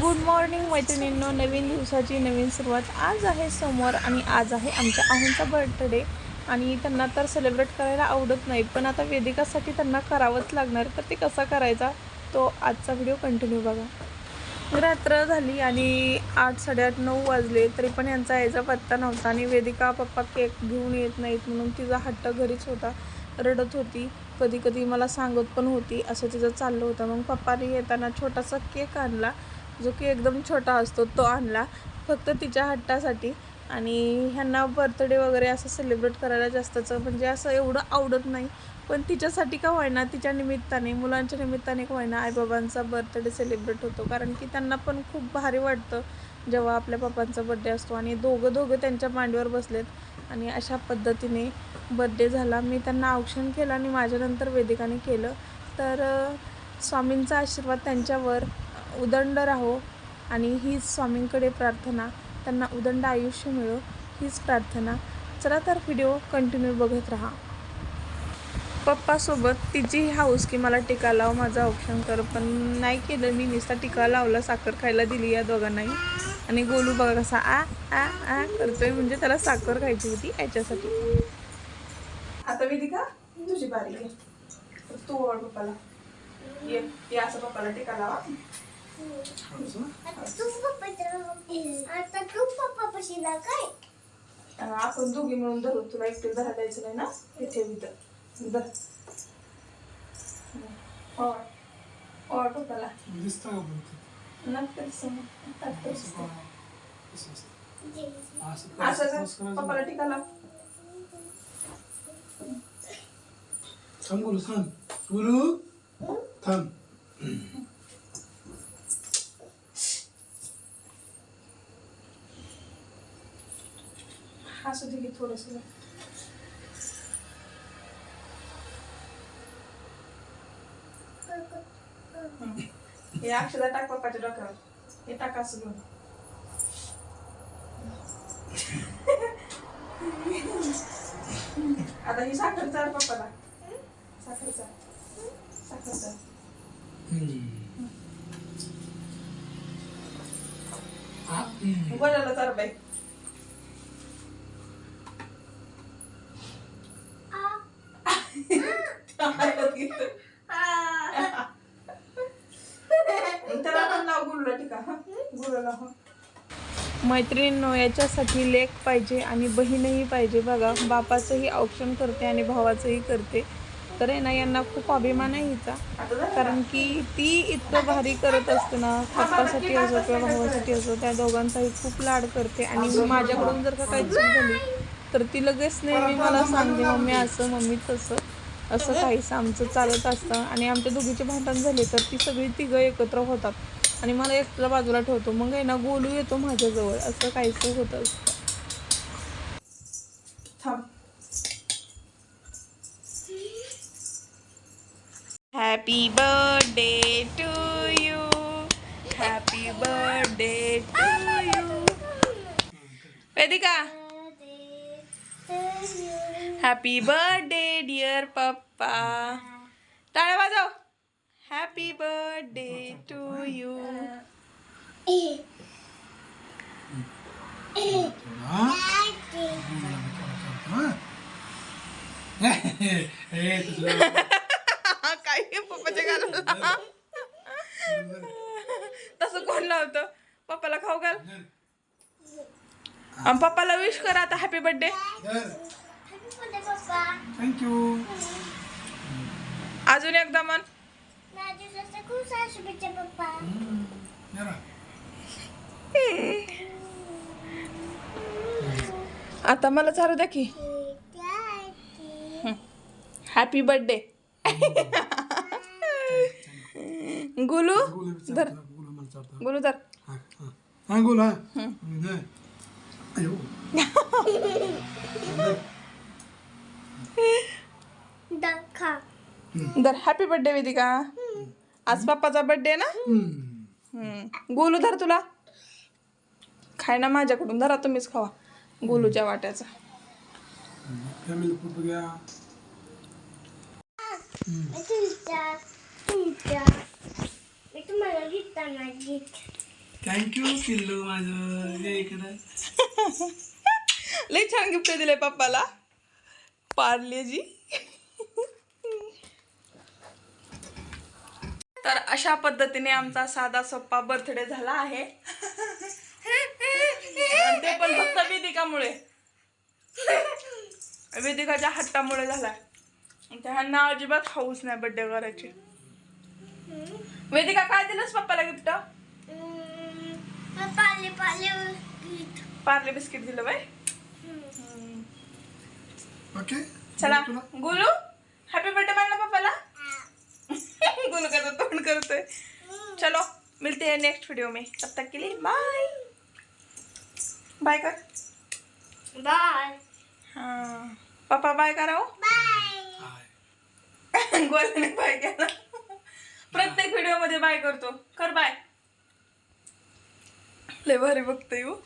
Good morning मैत्रिणींनो. नवीन दिवसाची नवीन सुरुवात आज आहे समोर आणि आज आहे आमच्या आहूंचा बर्थडे आणि त्यांना तर सेलिब्रेट करायला आवडत नाही पण आता वेदिकासाठी त्यांना करावंच लागणार. तर ते कसा करायचा? तो आजचा व्हिडिओ कंटिन्यू बघा. रात्र झाली आणि आठ साडेआठ नऊ वाजले तरी पण यांचा यायचा पत्ता नव्हता आणि वेदिका पप्पा केक घेऊन येत नाहीत म्हणून तिचा हट्ट घरीच होता रडत होती. कधी कधी मला सांगत पण होती असं तिचं चाललं होतं. मग पप्पाने येताना छोटासा केक आणला जो की एकदम छोटा असतो तो आणला. फक्त तिच्या हट्टासाठी. आणि ह्यांना बर्थडे वगैरे असं सेलिब्रेट करायला जास्तचं म्हणजे असं एवढं आवडत नाही. पण तिच्यासाठी का होईना तिच्या निमित्ताने मुलांच्या निमित्ताने का होईना आईबाबांचा बर्थडे सेलिब्रेट होतो. कारण की त्यांना पण खूप भारी वाटतं जेव्हा आपल्या पप्पांचा बड्डे असतो. आणि दोघं दोघं त्यांच्या मांडीवर बसलेत. आणि अशा पद्धतीने बड्डे झाला. मी त्यांना औक्षण केलं आणि माझ्यानंतर वेदिकाने केलं. तर स्वामींचा आशीर्वाद त्यांच्यावर. उदंड राहो आणि हीच स्वामींकडे प्रार्थना. त्यांना उदंड आयुष्य मिळो हीच प्रार्थना. चला तर व्हिडिओ कंटिन्यू बघत राहा. पप्पासोबत तिची हाऊस की मला टिका लाव माझं ऑप्शन कर. पण नाही केलं मी नुसता टिका लावला साखर खायला दिली या दोघांनाही. आणि गोलू बघा कसा आ आ आ करतोय म्हणजे त्याला साखर खायची होती याच्यासाठी. आता वेदिका तुझी बारी आहे तू ओळ पप्पाला. ये ये असं पप्पाला टिका लावा. आपण दोघी मिळून धरू. तुला एकटे धरा द्यायचं नाही ना? हे ठेवी तर. नक्कीच. असं पप्पाला टिका लाव थांब बोलू थांब. बोलू. थांब. असू दे की थोडंसं. हे अक्षदा टाक पप्पाच्या डोक्यावर. हे टाक असं घेऊन. आता ही साखर चार पप्पाला. साखर चार साखर चार. बोलायला चार बाई. त्याला पण मैत्रिणींनो याच्यासाठी लेख पाहिजे आणि बहीणही पाहिजे. बघा बापाचंही औक्षण करते आणि भावाचंही करते. तर आहे ना यांना खूप अभिमान आहे हिचा. कारण की ती इतकं भारी करत असते ना पप्पासाठी असो किंवा भावासाठी असो त्या दोघांचाही खूप लाड करते. आणि माझ्याकडून जर का काही चूक झाली तर ती लगेच नेहमी मला सांगते मम्मी असं मम्मी तसं. असं काहीच आमचं चालत असतं. आणि आमच्या दोघीचे भांडण झाले तर ती सगळी तिघं एकत्र होतात. आणि मला एकट्याला बाजूला ठेवतो. मग आहे ना गोलू येतो माझ्याजवळ. असं काहीच होत असतं. थांब. Happy birthday to you happy birthday to you Vedika happy birthday dear पप्पा टाळ्या वाजव. हॅपी बर्थडे टू यू काय पप्पाच्या घालून तसं कोण लावतं पप्पाला खाऊ घाल. पप्पाला विश कर आता हॅपी बर्थडे थँक्यू अजून एकदा मन. आता मला चालू द्या की. हॅपी बर्थडे गुलू धर. गुलू धर. हा, हा. हा, गुल, हा. दाखा धर हॅपी बर्थडे वेदिका. आज पप्पाचा बर्थडे ना? हम्म. गोलू धर तुला. खाय ना माझ्याकडून. धरा तुम्हीच खावा. गोलूच्या वाट्याचा. फॅमिली फोटो घ्या. तुमच्या तुमच्या मी तुम्हाला घेताना गिफ्ट थँक्यू पिल्लू माझं. इकडं. लई छान गिफ्ट दिले पप्पाला. पार्लेजी तर अशा पद्धतीने आमचा साधा सोप्पा बर्थडे झाला आहे. ते पण फक्त वेदिकामुळे. वेदिकाच्या हट्टामुळे झालाय. त्यांना अजिबात हाऊस नाही बर्थडे करायची. वेदिका काय दिलंस पप्पाला गिफ्ट. पार्ले बिस्किट दिलं बाय ओके? चला. गुलू? हॅपी बर्थडे मानला पप्पाला? गुलू कसं तोंड करतोय. चलो मिलते हैं नेक्स्ट वीडियो में. तब तक के लिए बाय बाय कर. बाय हाँ. पापा बाय कराओ बाय हाय गोल्याने बाय केला. प्रत्येक व्हिडिओमध्ये बाय करतो. कर बाय लय भारी बघतोय हो.